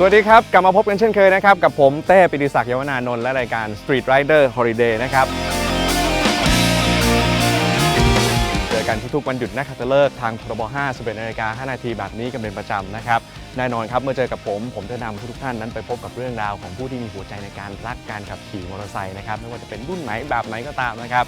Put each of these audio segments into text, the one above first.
สวัสดีครับ กลับมาพบกันเช่นเคยนะครับ กับผมเต้ปิติศักดิ์ยวนานนท์และรายการ Street Rider Holiday นะครับ เจอกันทุกๆวันหยุดนักขัตฤกษ์ทางพรบ5 11นาฬิกา5นาทีแบบนี้กันเป็นประจำนะครับ แน่นอนครับ เมื่อเจอกับผม ผมจะนำทุกๆท่านนั้นไปพบกับเรื่องราวของผู้ที่มีหัวใจในการรักการขับขี่มอเตอร์ไซค์นะครับ ไม่ว่าจะเป็นรุ่นไหนแบบไหนก็ตามนะครับ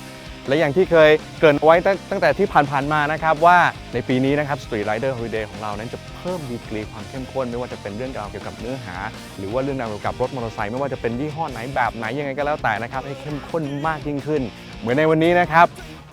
และอย่างที่เคยเกริ่นเอาไว้ตั้งตั้งแต่ที่ผ่านๆมานะครับว่าในปีนี้นะครับ Street Rider Holiday ของเรานั้นจะเพิ่มดีกรีความเข้มข้น ไม่ว่าจะเป็นเรื่องราวเกี่ยวกับเนื้อหา หรือว่าเรื่องราวเกี่ยวกับรถมอเตอร์ไซค์ไม่ว่าจะเป็นยี่ห้อไหนแบบไหนยังไงก็แล้วแต่นะครับให้เข้มข้นมากยิ่งขึ้น เหมือนในวันนี้นะครับ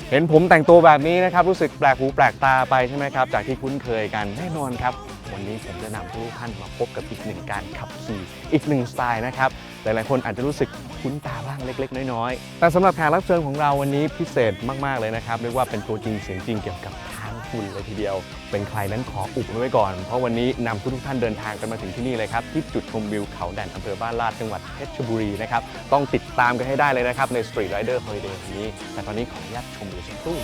เห็นผมแต่งตัวแบบนี้นะครับรู้สึกแปลกหูแปลกตาไปใช่ไหมครับจากที่คุ้นเคยกันแน่นอนครับ วันนี้ผมจะนำทุกท่านมาพบกับอีกหนึ่งการขับขี่อีกหนึ่งสไตล์นะครับหลายๆคนอาจจะรู้สึก คุ้นตาบ้างเล็ก ๆ น้อยๆ แต่สำหรับแขกรับเชิญของเราวันนี้พิเศษมากๆเลยนะครับเรียกว่าเป็นตัวจริงเสียงจริงเกี่ยวกับทางฝุ่นเลยทีเดียว เป็นใครนั้นขออุบไว้ก่อน เพราะวันนี้นำทุกท่านเดินทางกันมาถึงที่นี่เลยครับที่จุดชมวิวเขาแดนอำเภอบ้านลาดจังหวัดเพชรบุรีนะครับต้องติดตามกันให้ได้เลยนะครับใน Street Rider Holiday นี้ แต่ตอนนี้ขออนุญาตชมวิวสักครู่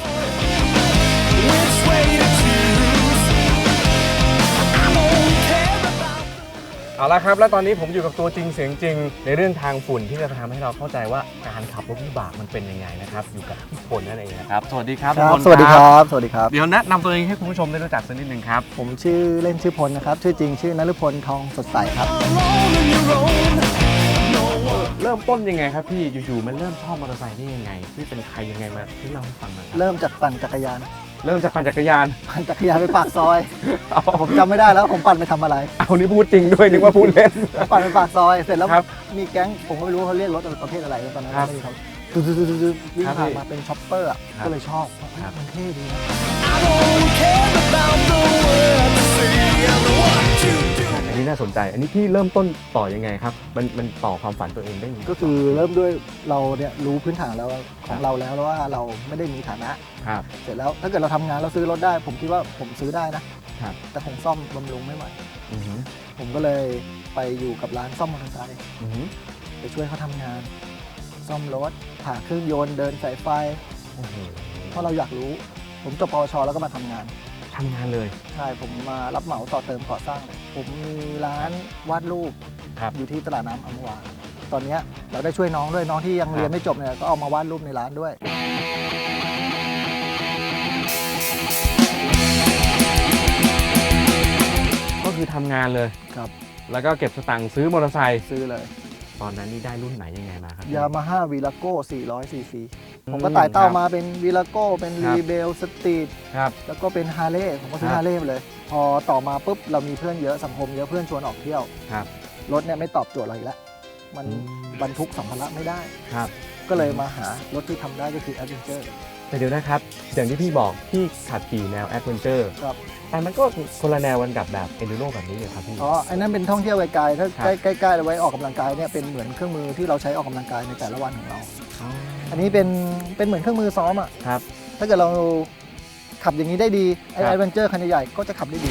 เอาละครับ และตอนนี้ผมอยู่กับตัวจริงเสียงจริง ในเรื่องทางฝุ่นที่จะทำให้เราเข้าใจว่าการขับรถวิบากมันเป็นยังไงนะครับอยู่กับพี่พลนั่นเองนะครับสวัสดีครับครัพี่บพลสวัสดีครับ สวัสดีครับ เดี๋ยวแนะนำตัวเองให้คุณผู้ชมได้รู้จักสักนิดหนึ่งครับผมชื่อเล่นชื่อพลนะครับ ชื่อจริงชื่อนฤพลทองสดใสครับ alone on your own. No one เริ่มต้นยังไงครับพี่อยู่ๆมันเริ่มชอบมอเตอร์ไซค์ได้ยังไงพี่เป็นใครยังไงมาที่เล่าให้ฟังหน่อยครับเริ่มจากปั่นจักรยาน เริ่มจากปั่นจักรยาน ปั่นจักรยานไปปากซอย เอาผมจำไม่ได้แล้วผมปั่นไปทำอะไร เอานี่พูดจริงด้วยนึกว่าพูดเล่น ปั่นไปปากซอยเสร็จแล้วครับมีแก๊งผมก็ไม่รู้ว่าเขาเรียกรถประเภทอะไรตอนนั้นครับไม่มีเขาดูดูดูดูวิ่งครับผ่านพี่มาเป็นช็อปเปอร์อะครับก็เลยชอบครับ มันเท่ดีนะ I don't care about the words you say and what you do. อั นนี้น่าสนใจ อันนี้พี่เริ่มต้นต่อยังไงครับ มันมันต่อความฝันตัวเองได้ยังไงก็คือเริ่มด้วยเราเนี่ยรู้พื้นฐานแล้วขครัองบเราแล้วแล้วว่าเราไม่ได้มีฐานะ ครับ เสร็จแล้วถ้าเกิดเราทำงานเราซื้อรถได้ ผมคิดว่าผมซื้อได้นะครับ แต่คงซ่อมบำรุงไม่ไหวอือหือผมก็เลยไปอยู่กับร้านซ่อมมอเตอร์ไซค์อือหือไปช่วยเขาทำงาน ซ่อมรถผ่าเครื่องยนต์เดินสายไฟ โอ้โหเพราะเราอยากรู้ ผมจบปวชแล้วก็มาทำงาน ทำงานเลย ใช่ผมมารับเหมาต่อเติมก่อสร้าง ผมมีร้านวาดรูปครับอยู่ที่ตลาดน้ำอัมพวาตอนเนี้ยเราได้ช่วยน้องด้วยน้องที่ยังครับ เรียนไม่จบเนี่ยก็เอามาวาดรูปในร้านด้วย ก็คือทำงานเลย ครับ แล้วก็เก็บสตังค์ซื้อมอเตอร์ไซค์ซื้อเลย ตอนนั้นนี่ได้รุ่นไหนยังไงมาครับ ยามาฮ่าวีลาโก้400ซีซีอืผมก็ไต่เต้าครับมาเป็นวีลาโก้เป็นครัรีบเบลสตรีทครับ แล้วก็เป็นฮาร์เลย์ผมก็ซื้อครับฮาร์เลย์ไปเลย พอต่อมาปุ๊บเรามีเพื่อนเยอะสังคมเยอะเพื่อนชวนออกเที่ยวครับรถเนี่ยไม่ตอบโจทย์เราอีกแล้วมันอืมบรรทุกสัมภาระไม่ได้ครับ ก็เลยมาหารถที่ทำได้ก็คือ a d v e n t u r e แต่เดี๋ยวนะครับ อย่างที่พี่บอกพี่ขับขี่แนวแอดเวนเจอร์ครับ แต่มันก็คนละแนวกันกับแบบเอนดูโรแบบนี้เลยครับพี่ อ๋อไอ้นั่นเป็นท่องเที่ยวไกลๆถ้าครับ ใกล้ใกล้ๆเอาไว้ออกกำลังกายเนี่ยเป็นเหมือนเครื่องมือที่เราใช้ออกกำลังกายในแต่ละวันของเราอ๋ออันนี้เป็นเป็นเหมือนเครื่องมือซ้อมอะครับ ถ้าเกิดเราขับอย่างนี้ได้ดีไอ้ครับ a d v e n t u r e คันใหญ่ๆก็จะขับได้ดี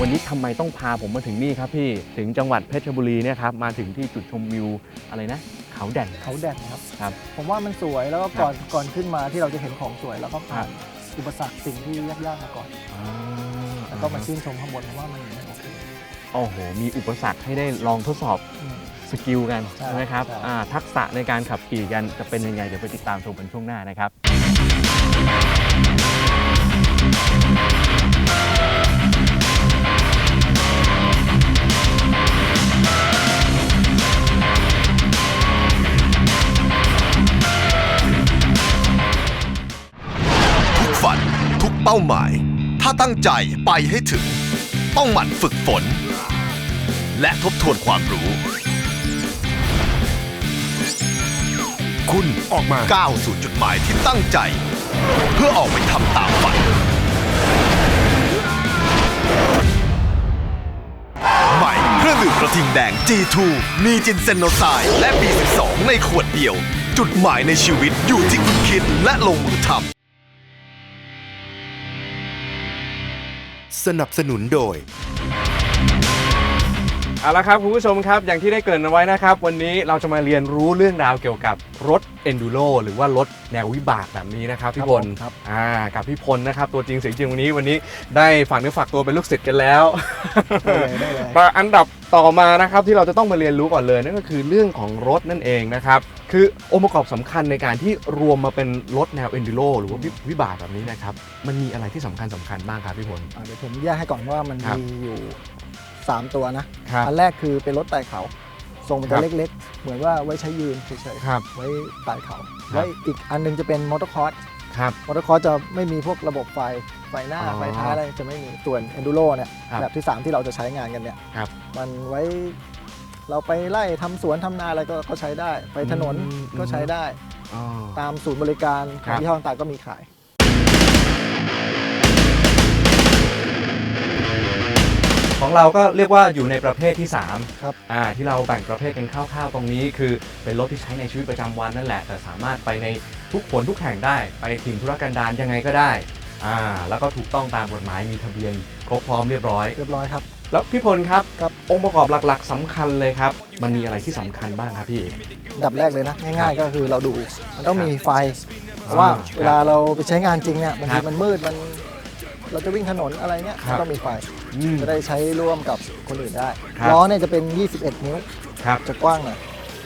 วันนี้ทำไมต้องพาผมมาถึงนี่ครับพี่ ถึงจังหวัดเพชรบุรีเนี่ยครับ มาถึงที่จุดชมวิวอะไรนะ เขาแด่นเขาแดดครับ ครับผมว่ามันสวยแล้วก็ก่อนก่อนขึ้นมาที่เราจะเห็นของสวยแล้วก็ผ่านครับอุปสรรคสิ่งที่ยากๆมาก่อนอ่าแล้วก็มาชื่นชมข้างบนผมว่ามันมันโอเคโอ้โห มีอุปสรรคให้ได้ลองทดสอบอืม สกิลกันใช่ใช่ไหมครับใช่ อ่าทักษะในการขับขี่กันจะเป็นยังไง เดี๋ยวไปติดตามชมกันช่วงหน้านะครับ ป้าป้าหมาย ถ้าตั้งใจไปให้ถึง ต้องหมั่นฝึกฝน และทบทวนความรู้ คุณออกมา ก้าวสู่จุดหมายที่ตั้งใจ เพื่อออกไปทำตามฝัน ใหม่เครื่องดื่มกระทิงแดง G2 มีจินเซนโนไซด์และ B12 ในขวดเดียว จุดหมายในชีวิตอยู่ที่คุณคิดและลงมือทำ สนับสนุนโดย เอาละครับคุณผู้ชมครับ อย่างที่ได้เกริ่นเอาไว้นะครับ วันนี้เราจะมาเรียนรู้เรื่องราวเกี่ยวกับรถ Enduro หรือว่ารถแนววิบากแบบนี้นะครับพี่พลครับอ่ากับพี่พลนะครับ ตัวจริงเสียงจริงวันนี้วันนี้ได้ฝากเนื้อฝากตัวเป็นลูกศิษย์กันแล้วได้เลยได้เลยมาอันดับต่อมานะครับที่เราจะต้องมาเรียนรู้ก่อนเลยนั่นก็คือเรื่องของรถนั่นเองนะครับ คือองค์ประกอบสำคัญในการที่รวมมาเป็นรถแนว Enduro หรือว่าวิวิบากแบบนี้นะครับ มันมีอะไรที่สำคัญสำคัญบ้างครับพี่พล อะเดี๋ยวผมแยกให้ก่อนว่ามันครับ มีอยู่ 3 ตัวนะ ครับ อันแรกคือเป็นรถไต่เขาทรงมันครัจะบ เล็กๆ เหมือนว่าไว้ใช้ยืนเฉยครับ ๆไว้ไต่เขาครับ แล้วอีกอันหนึงจะเป็นมอเตอร์คอร์ส ครับ มอเตอร์คอร์สจะไม่มีพวกระบบไฟ ไฟหน้า อ๋อไฟท้ายอะไรจะไม่มี ส่วน Enduro เนี่ยครับแบบที่ 3 ที่เราจะใช้งานกันเนี่ยครับ มันไว้เราไปไล่ทำสวนทำนาอะไรก็ก็ใช้ได้ ไปถนนอืมก็ใช้ได้ อ๋อ ตามศูนย์บริการขครัองบ ยี่ห้อต่างๆก็มีขาย ของเราก็เรียกว่าอยู่ในประเภทที่3ครับอ่าที่เราแบ่งประเภทกันคร่าวๆตรงนี้ คือเป็นรถที่ใช้ในชีวิตประจำวันนั่นแหละ แต่สามารถไปในทุกผลทุกแห่งได้ ไปถิ่นธุรกันดารยังไงก็ได้อ่าแล้วก็ถูกต้องตามกฎหมายมีทะเบียนครบพร้อมเรียบร้อย เรียบร้อยครับ แล้วพี่พลครับครับองค์ประกอบหลักๆสำคัญเลยครับ มันมีอะไรที่สำคัญบ้างครับพี่ อันดับแรกเลยนะ ง่ายๆ ก็คือเราดูมันต้องมีไฟเพอ่าราะว่าครับเวลาเราไปใช้งานจริงเนี่ยบางครัทีบมันมืดมัน เราจะวิ่งถนนอะไรเงี้ยครับ ต้องมีไฟ อืม จะได้ใช้ร่วมกับคนอื่นได้ ครับ ล้อเนี่ยจะเป็น 21 นิ้ว ครับจะกว้างหน่อย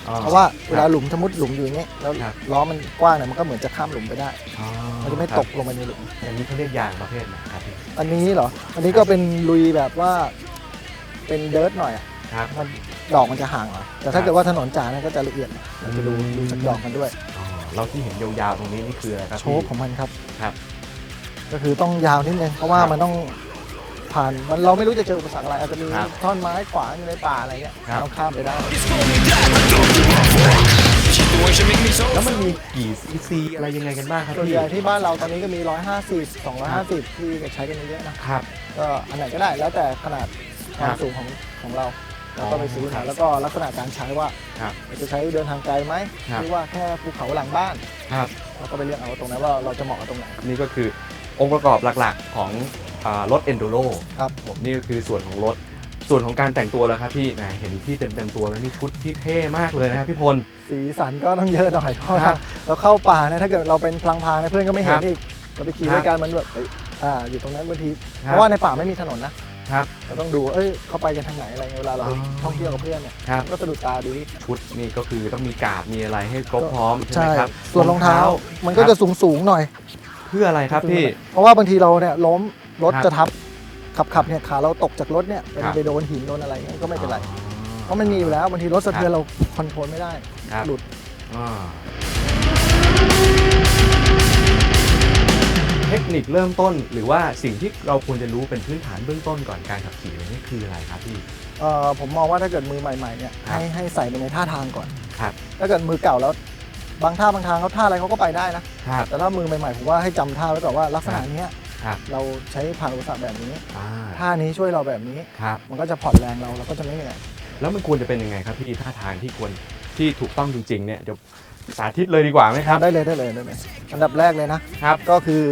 อ๋อ เพราะว่าเวลาหลุมสมมติหลุมอยู่อย่างเงี้ยแล้วครับ ล้อมันกว้างเนี่ยมันก็เหมือนจะข้ามหลุมไปได้ อ๋อมันจะไม่ครับตกลงไปในหลุมอย่างนี้เขาเรียกยางประเภทไหนครับพี่อันนี้เหรอ อันนี้ก็เป็นลุยแบบว่าเป็นเดิร์ทหน่อยอะครับ มันดอกมันจะห่างหน่อยแต่ถ้าเกิดว่าถนนจ๋าเนี่ยก็จะละเอียดเราจะดูอืม ดูจากดอกมันด้วย อ๋อเราที่เห็นยาวๆตรงนี้นี่คืออะไรครับโชพี่คของมันครับ ครับก็คือต้องยาวนิดนึงเพราะว่าครับ มันต้อง ผ่านมันเราไม่รู้จะเจออุปสรรคอะไรอาจจะมีครับท่อนไม้ขวางอยู่ในป่าอะไรเงี้ยครับต้องข้ามไปได้ แล้วมันมีกี่ซีซีอะไรยังไงกันบ้างครับส่วนพี่ ใหญ่ที่บ้านเราตอนนี้ก็มี 150 250 ที่ใช้กันเยอะๆนะครับ ก็อันไหนก็ได้แล้วแต่ขนาดความครับสูงของของเราเราก็ไปซื้อครัมาบแล้วก็ลักษณะการใช้ว่าครับเราจะใช้เดินทางไกลไหมครับ หรือว่าแค่ภูเขาหลังบ้านครับ เราก็ไปเลือกเอาตรงนั้นว่าเราจะเหมาะกับตรงไหน นี่ก็คือองค์ประกอบหลักๆของ อารถ Enduro ครับผมนี่ก็คือส่วนของรถส่วนของการแต่งตัวแล้วครับพี่แหมเห็นพี่เต็มเต็มๆตัวแล้วนี่ชุดที่เท่มากเลยนะครับพี่พล สีสันก็ต้องเยอะหน่อยเพราะครัว่าบเราเข้าป่าเนี่ยถ้าเกิดเราเป็นพลางพางเนี่ยเพื่อนก็ไม่เห็คนรับอีกเราไปขี่ครับด้วยกันมันแบบเอ้ยอ่าอยู่ตรงนั้นบางทีครับเพราะว่าในป่าไม่มีถนนนะครับเราต้องดูเอ้ยเขาไปกันทางไหนอะไรเงี้ยเวลาเราอ๋อท่องเที่ยวกับเพื่อนเนี่ยครับก็สะดุดตาดีชุดนี่ก็คือต้องมีกาดมีอะไรให้ครบพร้อมใช่ใช่ไหมครับส่วนรองเท้ามันก็จะสูงสูงๆหน่อย เพื่ออะไรครับพี่ เพราะว่าบางทีเราเนี่ยล้ม รถครับจะทับขับขับเนี่ยขาเราตกจากรถเนี่ยไปครับ ไปโดนหินโดนอะไรเงี้ยก็ไม่เป็นไรอ๋อเพราะมันมีอยู่แล้วบางทีรถสะเทือนเราคอนโทรลไม่ได้ ครับหลุดอ่าเทคนิคเริ่มต้นหรือว่าสิ่งที่เราควรจะรู้เป็นพื้นฐานเบื้องต้นก่อนการขับขี่นี่คืออะไรครับพี่ เอ่อผมมองว่าถ้าเกิดมือใหม่ๆเนี่ยครับ ให้ให้ใส่ไปในท่าทางก่อน ครับถ้าเกิดมือเก่าแล้ว บางท่าบางทางเขาท่าอะไรเขาก็ไปได้นะ ครับ แต่ถ้ามือใหม่ๆผมว่าให้จำท่าไว้ก่อนว่าลักษณะเนี้ย ครับเราใช้ผ่านอุปสรรคแบบนี้อ่าท่านี้ช่วยเราแบบนี้ ครับ มันก็จะผ่อนแรงเราเราก็จะไม่เหนื่อยแล้วมันควรจะเป็นยังไงครับพี่ท่าทางที่ควรที่ถูกต้องจริงๆเนี่ยเดี๋ยวสาธิตเลยดีกว่าไหมครับได้เลยได้เลยได้เลยอันดับแรกเลยนะ ครับก็คือ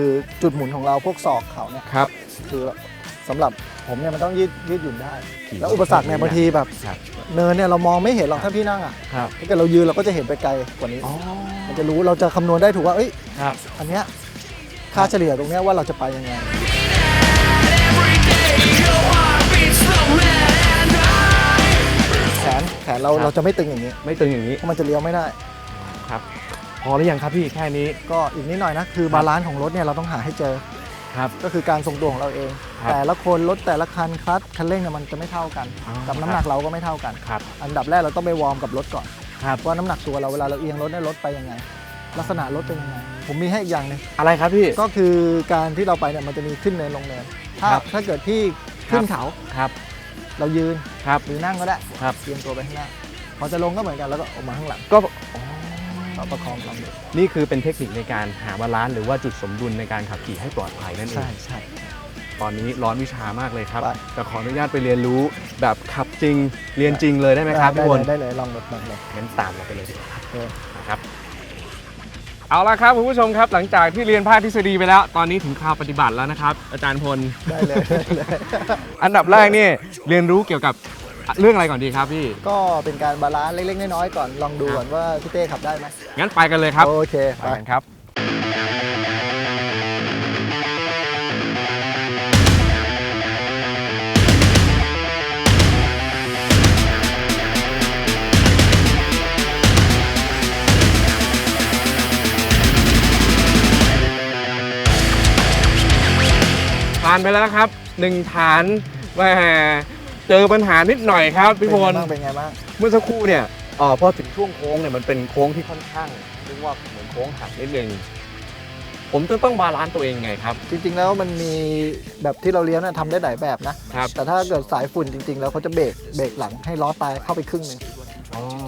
จุดหมุนของเราพวกศอกเขาเนี่ยครับ คือสำหรับผมเนี่ยมันต้องยืดยืดหยุ่นได้ขี่แล้วอุปสรรคเนี่ยบางทีแบบครับ เนินเนี่ยเรามองไม่เห็นหรอกถ้าพี่นั่งอะครับถ้าเกิดเรายืนเราก็จะเห็นไปไกลกว่านี้ อ๋อมันจะรู้เราจะคำนวณได้ถูกว่าเอ้ยครับ อันเนี้ย ค่าเฉลี่ยตรงเนี้ยว่าเราจะไปยังไงแขนแขนเราครับเราจะไม่ตึงอย่างนี้ไม่ตึงอย่างนี้ เพราะมันจะเลี้ยวไม่ได้ครับ พอหรือยังครับพี่แค่นี้ก็อีกนิดหน่อยนะ คือบาลานซ์ของรถเนี่ยเราต้องหาให้เจอครับก็คือการทรงตัวของเราเองครับแต่ละคนรถแต่ละคันคลัตช์คันเร่งเนี่ยมันจะไม่เท่ากันอ๋อกับน้ำหนักเราก็ไม่เท่ากันครับอันดับแรกเราต้องไปวอร์มกับรถก่อนครับว่าน้ำหนักตัวเราเวลาเราเอียงรถเนี่ยรถไปยังไง ลักษณะรถเป็นยังไง ผมมีให้อีกอย่างหนึ่งอะไรครับพี่ ก็คือการที่เราไปเนี่ยมันจะมีขึ้นเนินลงเนินถ้าครับ ถ้าเกิดพี่ขึ้นเขาครับเรายืนครับ หรือนั่งก็ได้ครับ เตรียมตัวไปข้างหน้าพอจะลงก็เหมือนกันแล้วก็ออกมาข้างหลังก็เราประคองลำเด็กนี่คือเป็นเทคนิคในการหาบาลานซ์หรือว่าจุดสมดุลในการขับขี่ให้ปลอดภัยนั่นเองใช่ใช่ ตอนนี้ร้อนวิชามากเลยครับไปจะขออนุญาตไปเรียนรู้แบบขับจริงเรียนจริงเลยได้ไหมครับได้พี่พเลลยได้เลยลองแบบนั้นเลยงั้นตามเราไปเลยดีกว่าครับโอเคนะครับ เอาละครับคุณผู้ชมครับหลังจากที่เรียนภาคทฤษฎีไปแล้ว ตอนนี้ถึงคราวปฏิบัติแล้วนะครับ อาจารย์พล ได้เลยได้เลย อันดับแรกนี่เรียนรู้เกี่ยวกับเรื่องอะไรก่อนดีครับพี่ ก็เป็นการบาลานซ์เล็กๆน้อยๆก่อนลองดูก่อนว่าพี่เต้ขับได้ไหมงั้นไปกันเลยครับโอเคไป ไปกันครับานไปแล้วครับหนึ่งฐานแหมเจอปัญหานิดหน่อยครับพี่พลเป็นไงบ้างเป็นไงบ้างเมื่อสักครู่เนี่ยเอ่อพอถึงช่วงโค้งเนี่ยมันเป็นโค้งที่ค่อนข้างเรียกว่าเหมือนโค้งหักนิดนึงผมจะต้องบาลานซ์ตัวเองไงครับ จริงๆแล้วมันมีแบบที่เราเลี้ยงน่ะทำได้หลายแบบนะครับแต่ถ้าเกิดสายฝุ่นจริง ๆ แล้วเขาจะเบรกเบรกหลังให้ล้อตายเข้าไปครึ่งหนึ่ง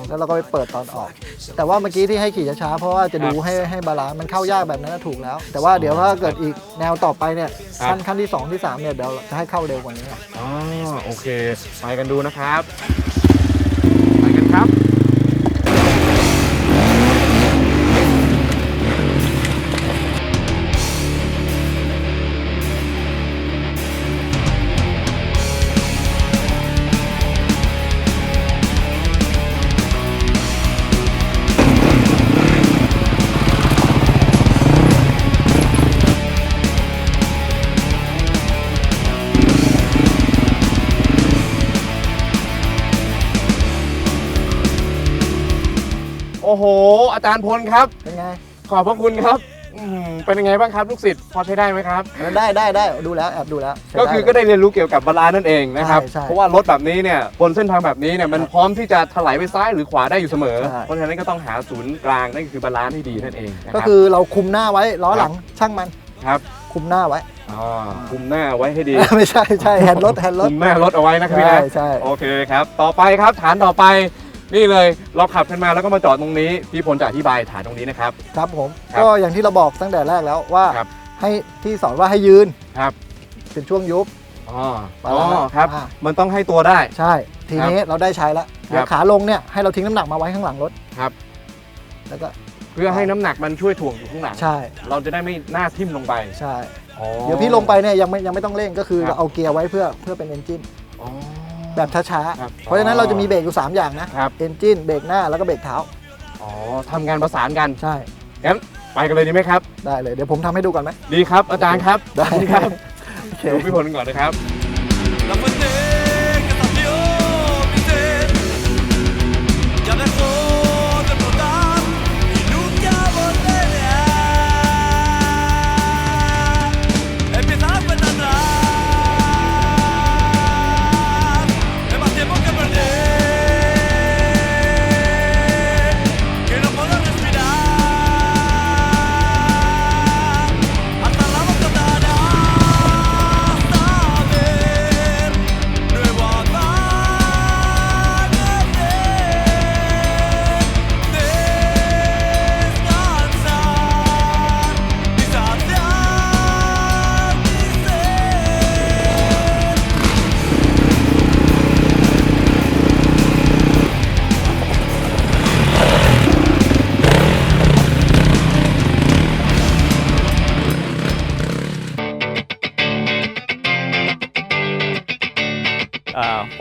แล้วเราก็ไปเปิดตอนออก แต่ว่าเมื่อกี้ที่ให้ขี่ช้าๆเพราะว่าจะดูให้ให้บาลานซ์มันเข้ายากแบบนั้นนะถูกแล้ว แต่ว่าเดี๋ยวถ้าเกิดอีกแนวต่อไปเนี่ยครับ ขั้นขั้นที่สองที่สามเนี่ยเดี๋ยวจะให้เข้าเร็วกว่านี้ อ๋อโอเค ไปกันดูนะครับ ไปกันครับ ห อาจารย์พลครับ เป็นไงขอบพระคุณครับอืมเป็นยังไงบ้างครับลูกศิษย์พอใช้ได้ไหมครับ ได้ได้ได้ดูแล้วแอบดูแล้วใช้ก็คือได้ก็ได้เรียนรู้เกี่ยวกับบาลานซ์นั่นเองนะครับ ใช่ใช่เพราะว่ารถแบบนี้เนี่ยบนเส้นทางแบบนี้เนี่ยมันพร้อมที่จะถลายไปซ้ายหรือขวาได้อยู่เสมอ ใช่ เพราะฉะนั้นก็ต้องหาศูนย์กลางนั่นคือบาลานซ์ให้ดีนั่นเองนะก็รับคือเราคุมหน้าไว้ล้อหลังช่างมันครับคุมหน้าไว้ อ๋อคุมหน้าไว้ให้ดีไม่ใช่ใช่แฮนด์รถแฮนด์รถคุมหน้ารถเอาไว้นะครับพี่ใช่นะใช่โอเคครับ ต่อไปครับฐานต่อไป นี่เลยเราขับกันมาแล้วก็มาจอดตรงนี้พี่พลจะอธิบายฐานตรงนี้นะครับ ครับผม ครับก็อย่างที่เราบอกตั้งแต่แรกแล้วว่าครับ ให้ที่สอนว่าให้ยืนครับเป็นช่วงยุบ อ๋อบาอ๋อลานซ์ครับ อ่า มันต้องให้ตัวได้ ใช่ ทีนี้เราได้ใช้แล้วเดี๋ยวขาลงเนี่ยให้เราทิ้งน้ำหนักมาไว้ข้างหลังรถครับ แล้วก็เพื่อให้น้ำหนักมันช่วยถ่วงอยู่ข้างหลังใช่เราจะได้ไม่หน้าทิ่มลงไปใช่ อ๋อ เดี๋ยวพี่ลงไปเนี่ยยังไม่ยังไม่ต้องเร่งก็คือครับ เราเอาเกียร์ไว้เพื่อเพื่อเป็นเอนจินอ๋อ แบบช้าครับๆ เพราะฉะนั้นเราจะมีเบรกอยู่สามอย่างนะครับ เอนจินเบรกหน้าแล้วก็เบรกเท้า อ๋อทำงานประสานกัน ใช่งั้นไปกันเลยดีไหมครับ ได้เลย เดี๋ยวผมทำให้ดูก่อนไหม ดีครับอาจารย์ครับได้ครับโอเค ดูพี่พลก่อนนะครับ La fuente que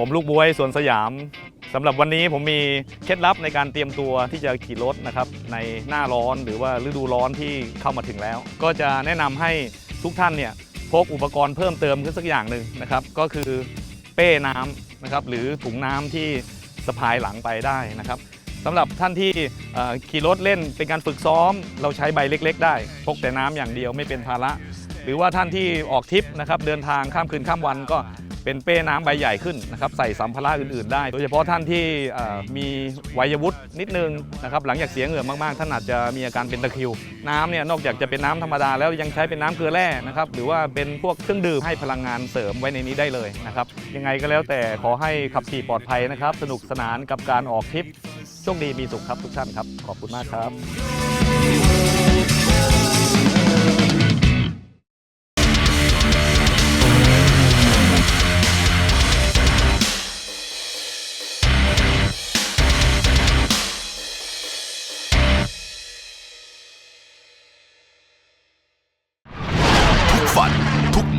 ผมลูกบวยสวนสยามสำหรับวันนี้ผมมีเคล็ดลับในการเตรียมตัวที่จะขี่รถนะครับในหน้าร้อนหรือว่าฤดูร้อนที่เข้ามาถึงแล้ว ก็จะแนะนำให้ทุกท่านเนี่ยพกอุปกรณ์เพิ่มเติมขึ้นสักอย่างหนึ่งนะครับ ก็คือเป้น้ำนะครับหรือถุงน้ำที่สะพายหลังไปได้นะครับสำหรับท่านที่ขี่รถเล่นเป็นการฝึกซ้อม เราใช้ใบเล็ก ๆ ได้พกแต่น้ำอย่างเดียวไม่เป็นภาระหรือว่าท่านที่ออกทริปนะครับเดินทางข้ามคืนข้ามวันก็ เป็นเป้น้ำใบใหญ่ขึ้นนะครับใส่สัมภาระอื่นๆได้ โดยเฉพาะท่านที่มีวัยวุฒินิดนึงนะครับหลังจากเสียเหงื่อมากๆ ท่านอาจจะมีอาการเป็นตะคริว น้ำเนี่ยนอกจากจะเป็นน้ำธรรมดาแล้วยังใช้เป็นน้ำเกลือแร่นะครับหรือว่าเป็นพวกเครื่องดื่มให้พลังงานเสริมไว้ในนี้ได้เลยนะครับยังไงก็แล้วแต่ขอให้ขับขี่ปลอดภัยนะครับ สนุกสนานกับการออกทริปโชคดีมีสุขครับทุกท่านครับขอบคุณมากครับ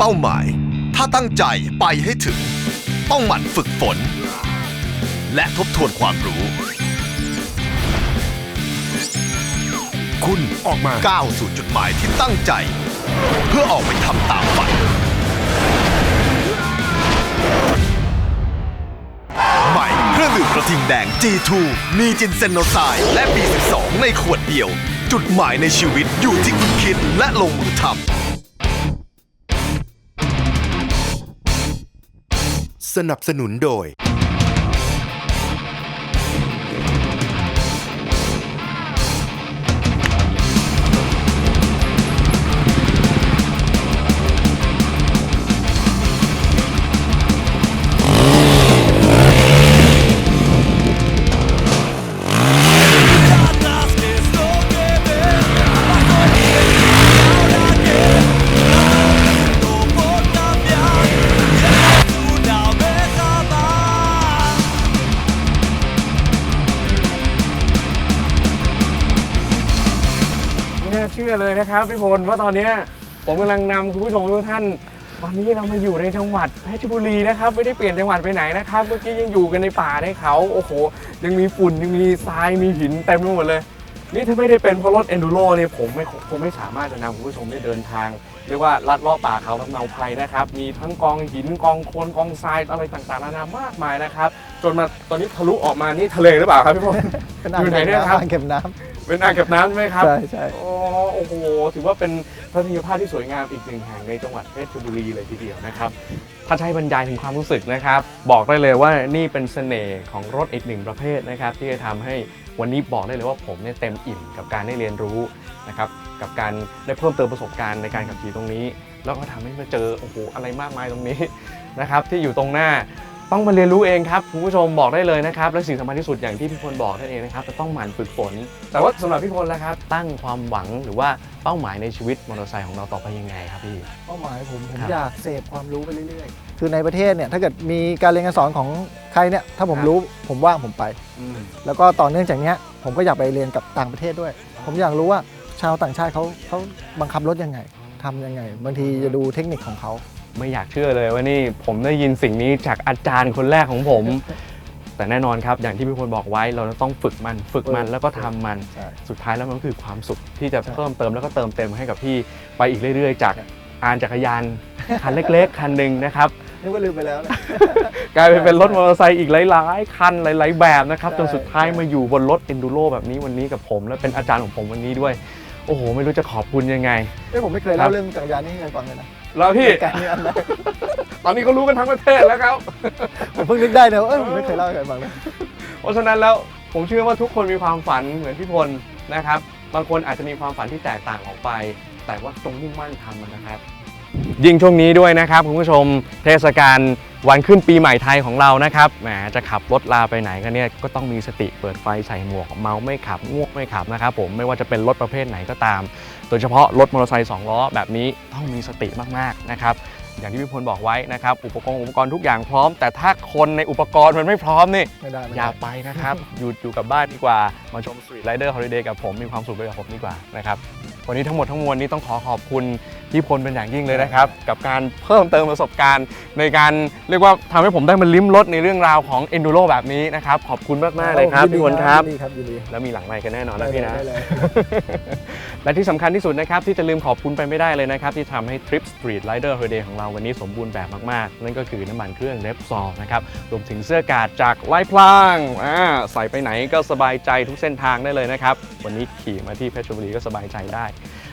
ป้าหมาย ถ้าตั้งใจไปให้ถึง ต้องหมั่นฝึกฝน และทบทวนความรู้ คุณออกมา ก้าวสู่จุดหมายที่ตั้งใจ เพื่อออกไปทำตามฝัน ใหม่เครื่องดื่มกระทิงแดง G2 มีจินเซนโนไซด์และ B12 ในขวดเดียว จุดหมายในชีวิตอยู่ที่คุณคิดและลงมือทำ สนับสนุนโดย นะครับพี่พลว่าตอนเนี้ยผมกำลังนำคุณผู้ชมทุกท่านตอนนี้เรามาอยู่ในจังหวัดเพชรบุรีนะครับไม่ได้เปลี่ยนจังหวัดไปไหนนะครับเมื่อกี้ยังอยู่กันในป่าในเขาโอ้โห ยังมีฝุ่นยังมีทรายมีหินเต็มไปหมดเลย นี่ถ้าไม่ได้เป็นเพราะรถ enduro เนี่ยผมไม่คงไม่สามารถจะนำคุณผู้ชมได้เดินทางเรียกว่าลัดเลาะป่าเขาลำเนาไพรนะครับ มีทั้งกองหินกองโคลนกองทรายอะไรต่างๆนานามากมายนะครับ จนมาตอนนี้ทะลุออกมานี่ทะเลหรือเปล่าครับพี่พลเป็นอ่างอยู่ไหนเก็บเนี่ยครับน้ำอ่างเก็บน้ เป็นอ่างเก็บน้ำใช่ไหมคำรับใช่ใช่อ๋อโอ้โหถือว่าเป็นทัศนียภาพที่สวยงามอีกหนึ่งแห่งในจังหวัดเพชรบุรีเลยทีเดียวนะครับถ้าจะใช้บรรยายถึงความรู้สึกนะครับ บอกได้เลยว่านี่เป็นเสน่ห์ของรถอีกหนึ่งประเภทนะครับ ที่จะทำให้วันนี้บอกได้เลยว่าผมเนี่ยเต็มอิ่มกับการได้เรียนรู้นะครับกับการได้เพิ่มเติมประสบการณ์ในการขับขี่ตรงนี้ แล้วก็ทำให้มาเจอโอ้โหอะไรมากมายตรงนี้นะครับที่อยู่ตรงหน้า ต้องมาเรียนรู้เองครับคุณผู้ชมบอกได้เลยนะครับ และสิ่งสำคัญที่สุดอย่างที่พี่พลบอกนั่นเองนะครับจะต้องหมั่นฝึกฝน แต่ว่าสำหรับพี่พลแล้วครับ ตั้งความหวังหรือว่าเป้าหมายในชีวิตมอเตอร์ไซค์ของเราต่อไปยังไงครับพี่ เป้าหมายผมผมครับอยากเสพความรู้ไปเรื่อยๆ คือในประเทศเนี่ยถ้าเกิดมีการเรียนการสอนของใครเนี่ยถ้าผมรู้ผมว่างผมไป แล้วก็ต่อเนื่องจากเนี้ยผมก็อยากไปเรียนกับต่างประเทศด้วย ผมอยากรู้ว่าชาวต่างชาติเขาเขาบังคับรถยังไงทำยังไง บางทีจะดูเทคนิคของเขา ไม่อยากเชื่อเลยว่านี่ผมได้ยินสิ่งนี้จากอาจารย์คนแรกของผม แต่แน่นอนครับอย่างที่พี่พลบอกไว้เราต้องฝึกมันฝึกมันแล้วก็ทำมันใช่สุดท้ายแล้วมันก็คือความสุขที่จะใช่เพิ่มเติมแล้วก็เติมเต็มให้กับพี่ไปอีกเรื่อย ๆ จากอานจักรยานคันเล็ก ๆ คันหนึ่งนะครับนึกว่าลืมไปแล้วนะกลายไปเป็นรถมอเตอร์ไซค์อีกหลาย ๆ คันหลาย ๆ แบบนะครับใช่จนสุดท้ายใช่มาอยู่บนรถ enduro แบบนี้วันนี้กับผม และเป็นอาจารย์ของผมวันนี้ด้วย โอ้โห ไม่รู้จะขอบคุณยังไงเอ้ยผมไม่เคยครัเล่าบเรื่องจักรยานนี่ให้ใครฟังเลยนะ แล้วพี่การนี้อันแรกตอนนี้เขารู้กันทั้งประเทศแล้วครับ ผมเพิ่งนึกได้นะว่าเอ้ยผมไม่เคยเล่าให้ใครฟังเลย เพราะฉะนั้นแล้วผมเชื่อว่าทุกคนมีความฝันเหมือนพี่พลนะครับ บางคนอาจจะมีความฝันที่แตกต่างออกไป แต่ว่าจงมุ่งมั่นทำมันนะครับ ยิ่งช่วงนี้ด้วยนะครับคุณผู้ชมเทศกาลวันขึ้นปีใหม่ไทยของเรานะครับแหมจะขับรถลาไปไหนกันเนี่ยก็ต้องมีสติเปิดไฟใส่หมวกเมาไม่ขับง่วงไม่ขับนะครับผมไม่ว่าจะเป็นรถประเภทไหนก็ตาม โดยเฉพาะรถมอเตอร์ไซค์2ล้อแบบนี้ต้องมีสติมากๆนะครับอย่างที่พี่พลบอกไว้นะครับอุปกรณ์อุปกรณ์ทุกอย่างพร้อม แต่ถ้าคนในอุปกรณ์มันไม่พร้อมนี่ไม่ได้ไม่อย่าได้ไปนะครับ อยู่อยู่กับบ้านดีกว่ามาชม Street Rider Holiday กับผมมีความสุขไปกับผมดีกว่านะครับวันนี้ทั้งหมดทั้งมวลนี้ต้องขอขอบคุณพี่พลเป็นอย่างยิ่งเลยนะครับ กับการเพิ่มเติมประสบการณ์ในการเรียกว่าทำให้ผมได้มาลิ้มรสในเรื่องราวของ Enduro แบบนี้นะครับ ขอบคุณมากๆเลยครับยินดีพี่พลครับยินดีครับยินดีแล้วมีหลังไมค์กันแน่นอนได้นะเลยพี่นะได้เลยและที่สำคัญที่สุดนะครับ ที่จะลืมขอบคุณไปไม่ได้เลยนะครับ ที่ทำให้ทริป Street Rider Holiday ของเราวันนี้สมบูรณ์แบบมากๆ นั่นก็คือน้ำมันเครื่องเ e ปซอลนะครับรวมถึงเสื้อกาดจากไล่พลางอ่าใส่ไปไหนก็สบายใจทุกเส้นทางได้เลยนะครับวันนี้ขี่มาที่เพชรบุรีก็สบายใจได้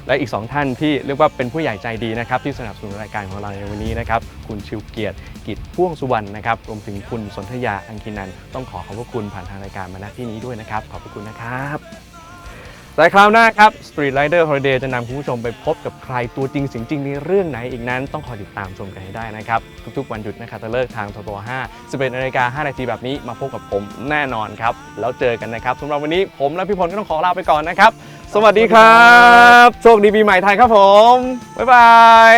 และอีก 2 ท่านที่เรียกว่าเป็นผู้ใหญ่ใจดีนะครับที่สนับสนุนรายการของเราในวันนี้นะครับคุณชิวเกียรติกิจพ่วงสุวรรณนะครับรวมถึงคุณสนธยาอังคินันต้องขอขอบพระคุณผ่านทางรายการมาณที่นี้ด้วยนะครับ ขอบพระคุณนะครับแต่คราวหน้าครับ Street Rider Holiday จะนำคุณผู้ชมไปพบกับใครตัวจริงเสียงจริงในเรื่องไหนอีกนั้น ต้องคอยติดตามชมกันให้ได้นะครับ ทุกๆวันหยุดนะครับจะเลิกทางทบ5 11นาฬิกา5นาทีแบบนี้มาพบกับผมแน่นอนครับ แล้วเจอกันนะครับสำหรับวันนี้ผมและพี่พลก็ต้องขอลาไปก่อนนะครับ สวัสดีครับ โชคดีปีใหม่ไทยครับผม บ๊ายบาย